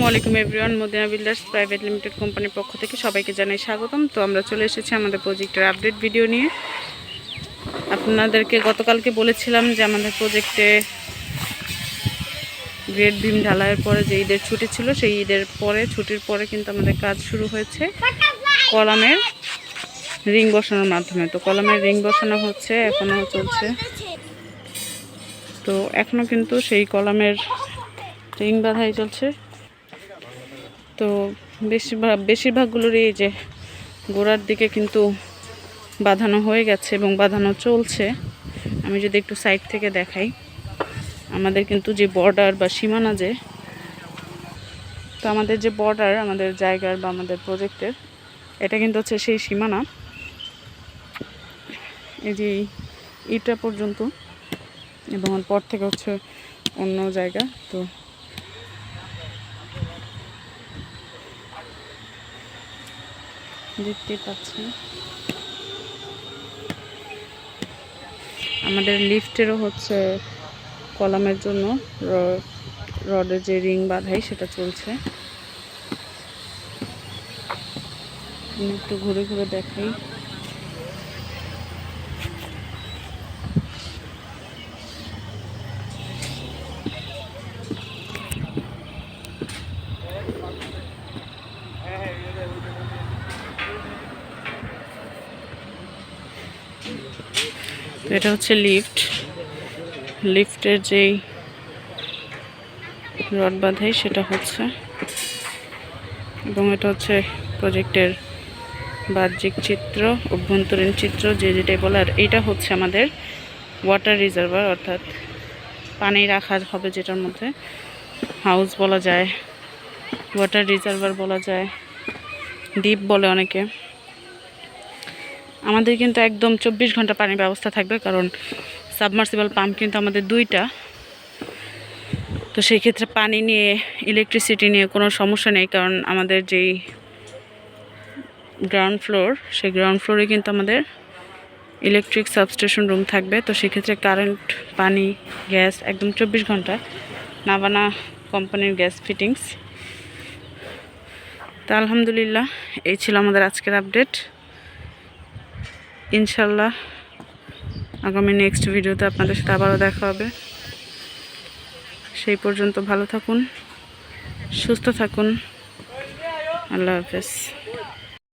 আসসালামু আলাইকুম everyone, Madina builders private limited কোম্পানির পক্ষ থেকে সবাইকে জানাই স্বাগতম। তো আমরা চলে এসেছি আমাদের প্রজেক্টের আপডেট ভিডিও নিয়ে। আপনাদেরকে গতকালকে বলেছিলাম যে আমাদের প্রজেক্টে গ্রেড বিম ঢালাইয়ের পরে যে ঈদের ছুটি ছিল, সেই ঈদের পরে, ছুটির পরে কিন্তু আমাদের কাজ শুরু হয়েছে কলামের রিং বসানোর মাধ্যমে। তো কলামের রিং বসানো হচ্ছে এখনও চলছে। তো এখনও কিন্তু সেই কলামের রিং বাঁধাই চলছে। তো বেশিরভাগ বেশিরভাগগুলোরই এই যে গোড়ার দিকে কিন্তু বাঁধানো হয়ে গেছে এবং বাঁধানো চলছে। আমি যদি একটু সাইড থেকে দেখাই, আমাদের কিন্তু যে বর্ডার বা সীমানা যে, তো আমাদের যে বর্ডার আমাদের জায়গার বা আমাদের প্রজেক্টের এটা কিন্তু হচ্ছে সেই সীমানা। এই যে ইটা পর্যন্ত, এবং পর থেকে হচ্ছে অন্য জায়গা, তো দেখতে পাচ্ছি আমাদের লিফটেরও হচ্ছে কলামের জন্য রডে যে রিং বাঁধাই সেটা চলছে। একটু ঘুরে ঘুরে দেখাই। তো এটা হচ্ছে লিফট লিফটের যেই রড বাঁধাই সেটা হচ্ছে, এবং এটা হচ্ছে প্রজেক্টের বাহ্যিক চিত্র, অভ্যন্তরীণ চিত্র, যে যেটাই বলে আর এইটা হচ্ছে আমাদের ওয়াটার রিজার্ভার অর্থাৎ পানি রাখা হবে যেটার মধ্যে হাউস বলা যায় ওয়াটার রিজার্ভার বলা যায়, দ্বীপ বলে অনেকে। আমাদের কিন্তু একদম চব্বিশ ঘণ্টা পানির ব্যবস্থা থাকবে, কারণ সাবমার্সিবল পাম্প কিন্তু আমাদের দুইটা। তো সেই ক্ষেত্রে পানি নিয়ে ইলেকট্রিসিটি নিয়ে কোনো সমস্যা নেই, কারণ আমাদের যেই গ্রাউন্ড ফ্লোর সেই গ্রাউন্ড ফ্লোরে কিন্তু আমাদের ইলেকট্রিক সাবস্টেশন রুম থাকবে। তো সেক্ষেত্রে কারেন্ট পানি গ্যাস একদম চব্বিশ ঘণ্টা নাবানা কোম্পানির গ্যাস ফিটিংস তা আলহামদুলিল্লাহ, এই ছিল আমাদের আজকের আপডেট ইনশাল্লাহ আগামী নেক্সট ভিডিওতে আপনাদের সাথে আবারও দেখা হবে। সেই পর্যন্ত ভালো থাকুন, সুস্থ থাকুন। আল্লাহ হাফেজ।